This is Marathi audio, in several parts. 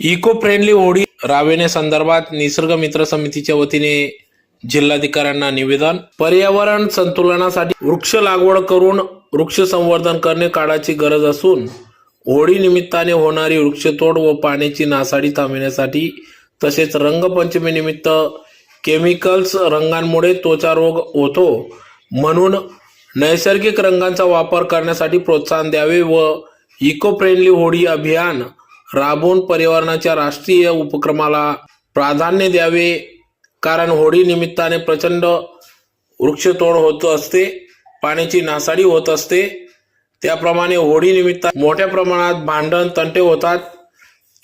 इको फ्रेंडली होळी राबविण्यासंदर्भात निसर्ग मित्र समितीच्या वतीने जिल्हाधिकाऱ्यांना निवेदन. पर्यावरण संतुलनासाठी वृक्ष लागवड करून वृक्ष संवर्धन करणे काळाची गरज असून होळी निमित्ताने होणारी वृक्षतोड व पाण्याची नासाडी थांबविण्यासाठी तसेच रंगपंचमी निमित्त केमिकल्स रंगांमुळे त्वचा रोग होतो म्हणून नैसर्गिक रंगांचा वापर करण्यासाठी प्रोत्साहन द्यावे व इको फ्रेंडली होळी अभियान राबवून पर्यावरणाच्या राष्ट्रीय उपक्रमाला प्राधान्य द्यावे. कारण होळी निमित्ताने प्रचंड वृक्षतोड होत असते. पाण्याची नासाडी होत असते. त्याप्रमाणे होळी निमित्त मोठ्या प्रमाणात भांडण तंटे होतात.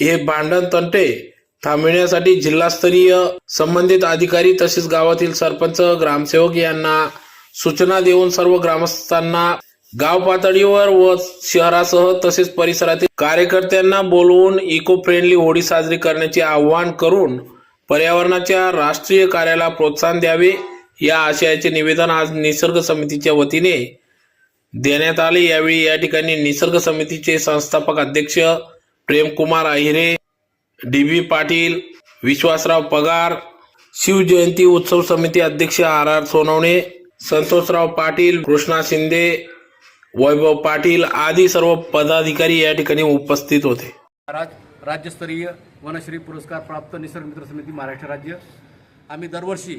हे भांडण तंटे थांबविण्यासाठी जिल्हास्तरीय संबंधित अधिकारी तसेच गावातील सरपंच ग्रामसेवक यांना सूचना देऊन सर्व ग्रामस्थांना गाव पातळीवर व शहरासह तसेच परिसरातील कार्यकर्त्यांना बोलवून इको फ्रेंडली होळी साजरी करण्याचे आवाहन करून पर्यावरणाच्या राष्ट्रीय कार्याला प्रोत्साहन द्यावे या आशयाचे निवेदन आज निसर्ग समितीच्या वतीने देण्यात आले. यावेळी या ठिकाणी निसर्ग समितीचे संस्थापक अध्यक्ष प्रेमकुमार अहिरे डी बी पाटील विश्वासराव पगार शिवजयंती उत्सव समिती अध्यक्ष आर आर सोनवणे संतोषराव पाटील कृष्णा शिंदे वैभव पाटील आदी सर्व पदाधिकारी या ठिकाणी उपस्थित होते. राज राज्यस्तरीय वनश्री पुरस्कार प्राप्त निसर्ग मित्र समिती महाराष्ट्र राज्य. आम्ही दरवर्षी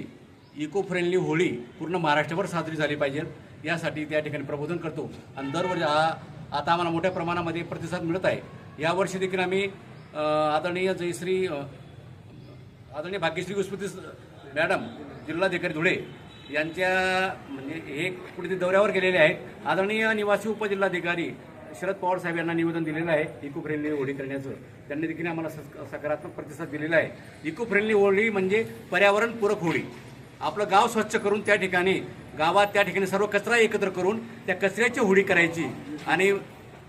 इको फ्रेंडली होळी पूर्ण महाराष्ट्रभर साजरी झाली पाहिजे. यासाठी त्या ठिकाणी प्रबोधन करतो. आणि दरवर्षी हा आता आम्हाला मोठ्या प्रमाणामध्ये प्रतिसाद मिळत आहे. यावर्षी देखील आम्ही आदरणीय जयश्री आदरणीय भाग्यश्री गुस्पती मॅडम जिल्हाधिकारी धुळे यांच्या म्हणजे हे कुठे दौऱ्यावर गेलेले आहेत. आदरणीय निवासी उपजिल्हाधिकारी शरद पवार साहेब यांना निवेदन दिलेलं आहे. इको फ्रेंडली होळी करण्याचं. त्यांनी देखील आम्हाला सक- सकारात्मक प्रतिसाद दिलेला आहे. इको फ्रेंडली होळी म्हणजे पर्यावरणपूरक होळी आपलं गाव स्वच्छ करून त्या ठिकाणी गावात त्या ठिकाणी सर्व कचरा एकत्र करून त्या कचऱ्याची होळी करायची. आणि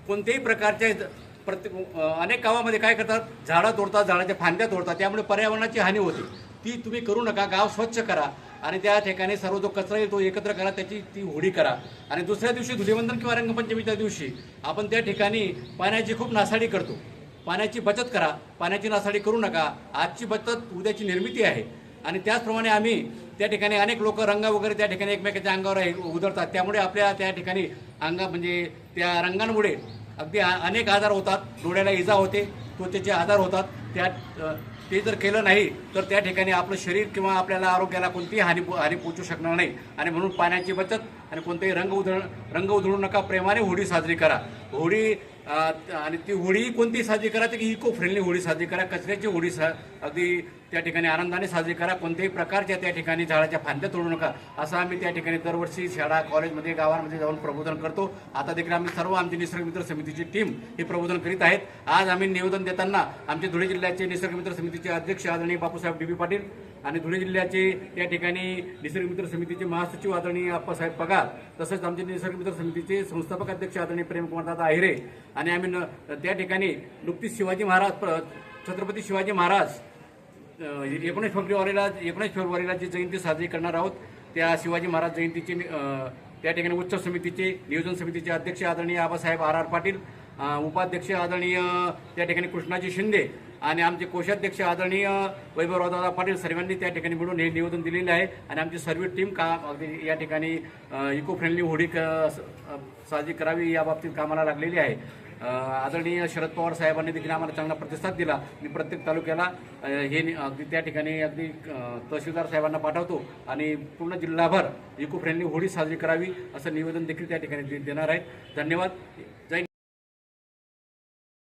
कोणत्याही प्रकारच्या प्रत्येक अनेक गावामध्ये काय करतात? झाडं तोडतात झाडाच्या फांद्या तोडतात. त्यामुळे पर्यावरणाची हानी होते. ती तुम्ही करू नका. गाव स्वच्छ करा. आणि त्या ठिकाणी सर्व जो कचरा येतो एकत्र करा त्याची ती होडी करा. आणि दुसऱ्या दिवशी धुलीवंदन किंवा रंगपंचमीच्या दिवशी आपण त्या ठिकाणी पाण्याची खूप नासाडी करतो. पाण्याची बचत करा. पाण्याची नासाडी करू नका. आजची बचत उद्याची निर्मिती आहे. आणि त्याचप्रमाणे आम्ही त्या ठिकाणी अनेक लोक रंग वगैरे त्या ठिकाणी एकमेकाच्या अंगावर उधळतात. त्यामुळे आपल्या त्या ठिकाणी अंगा म्हणजे त्या रंगांमुळे अगदी अनेक आजार होतात. डोळ्याला इजा होते त्वचेचे आजार होतात. त्या ते जर केलं नाही तर त्या ठिकाणी आपलं शरीर किंवा आपल्याला आरोग्याला कोणतीही हानी पो- हानी पोचू शकणार नाही. आणि म्हणून पाण्याची बचत आणि कोणतेही रंग उधळ रंग उधळू नका प्रेमाने होळी साजरी करा. होळी आणि ती होळी कोणती साजरी करा ती इको फ्रेंडली होळी साजरी करा. कचऱ्याची होळी सा अगदी त्या ठिकाणी आनंदाने साजरी करा. कोणत्याही प्रकारच्या त्या ठिकाणी झाडाच्या फांद्या तोडू नका. असं आम्ही त्या ठिकाणी दरवर्षी शाळा कॉलेजमध्ये गावांमध्ये जाऊन प्रबोधन करतो. आता देखील आम्ही सर्व आमची निसर्ग मित्र समितीची टीम हे प्रबोधन करीत आहेत. आज आम्ही निवेदन देताना आमचे धुळे जिल्ह्याचे निसर्ग मित्र समितीचे अध्यक्ष आदरणीय बापूसाहेब डी पाटील आणि धुळे जिल्ह्याचे त्या ठिकाणी निसर्ग मित्र समितीचे महासचिव आदरणीय आप्पासाहेब पगार तसंच आमचे निसर्ग मित्र समितीचे संस्थापक अध्यक्ष आदरणीय प्रेमकुमार दादा आहिरे आणि आम्ही न- त्या ठिकाणी नुकतीच शिवाजी महाराज छत्रपती शिवाजी महाराज एकोणीस फेब्रुवारीला एकोणीस फेब्रुवारीला जी जयंती साजरी करणार आहोत त्या शिवाजी महाराज जयंतीचे त्या ठिकाणी उत्सव समितीचे नियोजन समितीचे अध्यक्ष आदरणीय आबासाहेब आर आर पाटील उपाध्यक्ष आदरणीय त्या ठिकाणी कृष्णाजी शिंदे आणि आमचे कोषाध्यक्ष आदरणीय वैभवरावदादा पाटील सर्वांनी त्या ठिकाणी मिळून हे निवेदन दिलेलं आहे. आणि आमची सर्व टीम का अगदी या ठिकाणी इको फ्रेंडली होळी क- साजरी करावी या बाबतीत कामाला लागलेली आहे. आदरणीय शरद पवार साहेबांनी देखील आम्हाला चांगला प्रतिसाद दिला. मी प्रत्येक तालुक्याला हे अगदी त्या ठिकाणी अगदी तहसीलदार साहेबांना पाठवतो आणि पूर्ण जिल्हाभर इको फ्रेंडली होळी साजरी करावी असं निवेदन देखील त्या ठिकाणी देणार आहेत. धन्यवाद.